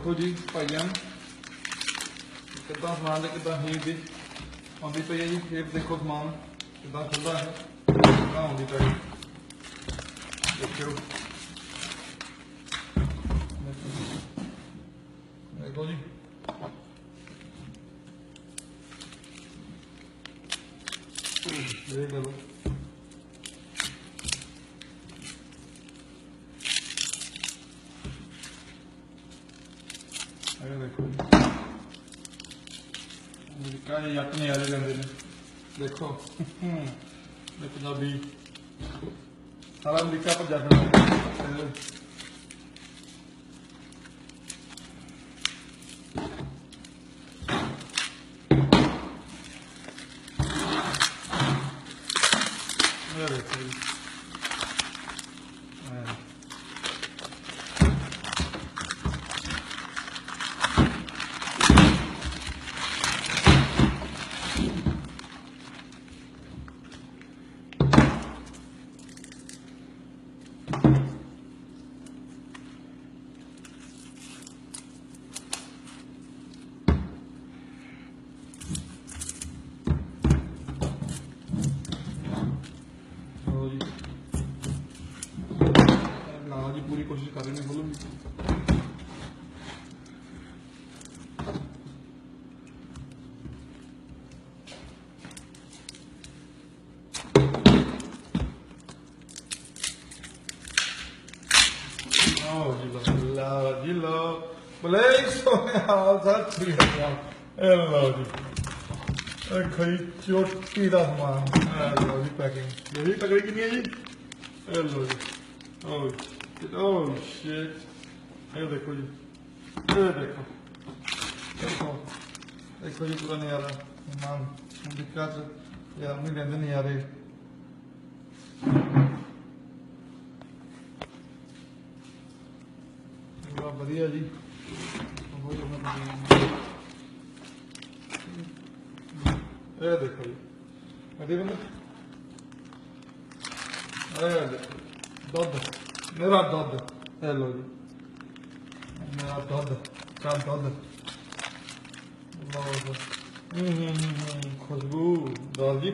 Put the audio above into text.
ਦੇਖੋ ਜੀ ਭਾਈਆਂ, ਕਿੱਦਾਂ ਸਮਾਨ ਦੇ ਕਿੱਦਾਂ ਹੀ ਦੇ ਆਉਂਦੀ ਪਈ ਹੈ ਜੀ ਫੇਰ ਦੇਖੋ ਸਮਾਨ ਕਿੱਦਾਂ ਖੁੱਲਦਾ ਹੈ, ਕਿੱਦਾਂ ਆਉਂਦੀ ਪਈ ਦੇਖੋ ਦੇਖੋ ਜੀ। ਦੇਖ ਲਓ। ਇਹ ਦੇਖੋ ਜੀ ਅਮਰੀਕਾ ਦੇ ਜੱਟ ਨੇ ਆਲੇ ਲੈਂਦੇ ਨੇ ਦੇਖੋ ਇਹ ਪੰਜਾਬੀ ਸਾਰਾ ਅਮਰੀਕਾ ਪਰ ਜੱਟ ਨੇ ਇਹ ਦੇਖੋ ਜੀ ਇਹ ਲਓ ਜੀ ਲਾਲਾ ਜੀ ਪੂਰੀ ਕੋਸ਼ਿਸ਼ ਕਰ ਰਹੇ ਨੇ ਖੋਲਣ ਦੀ ਖਈ ਚੋਟੀ ਦਾ ਸਮਾਨ। ਇਹ ਜੀ ਪੈਕਿੰਗ ਇਹ ਵੀ ਤਕੜੀ ਕਿੰਨੀ ਹੈ ਜੀ? ਇਹ ਲਓ ਜੀ। ਓ ਓ ਸ਼ਿਟ ਇਹ ਦੇਖੋ ਜੀ ਇਹ ਦੇਖੋ ਦੇਖੋ ਦੇਖੋ ਜੀ ਪੂਰਾ ਨਿਆਰਾ ਸਮਾਨ ਦਿੱਕਤ ਯਾਰ ਨਹੀਂ ਲੈਂਦੇ ਨਿਆਰੇ ਬਹੁਤ ਵਧੀਆ ਜੀ ਬਹੁਤ ਇਹ ਦੇਖੋ ਜੀ ਅਦੇ ਬੰਦ ਇਹ ਦੇਖੋ ਦੁੱਧ ਮੇਰਾ ਦੁੱਧ ਇਹ ਲੋ ਜੀ ਮੇਰਾ ਦੁੱਧ ਚਾਹ ਦੁੱਧ ਲਓ ਜੀ ਹੂੰ ਹੂੰ ਹੂੰ, ਹੂੰ ਖੁਸ਼ਬੂ ਦਾਲ ਦੀ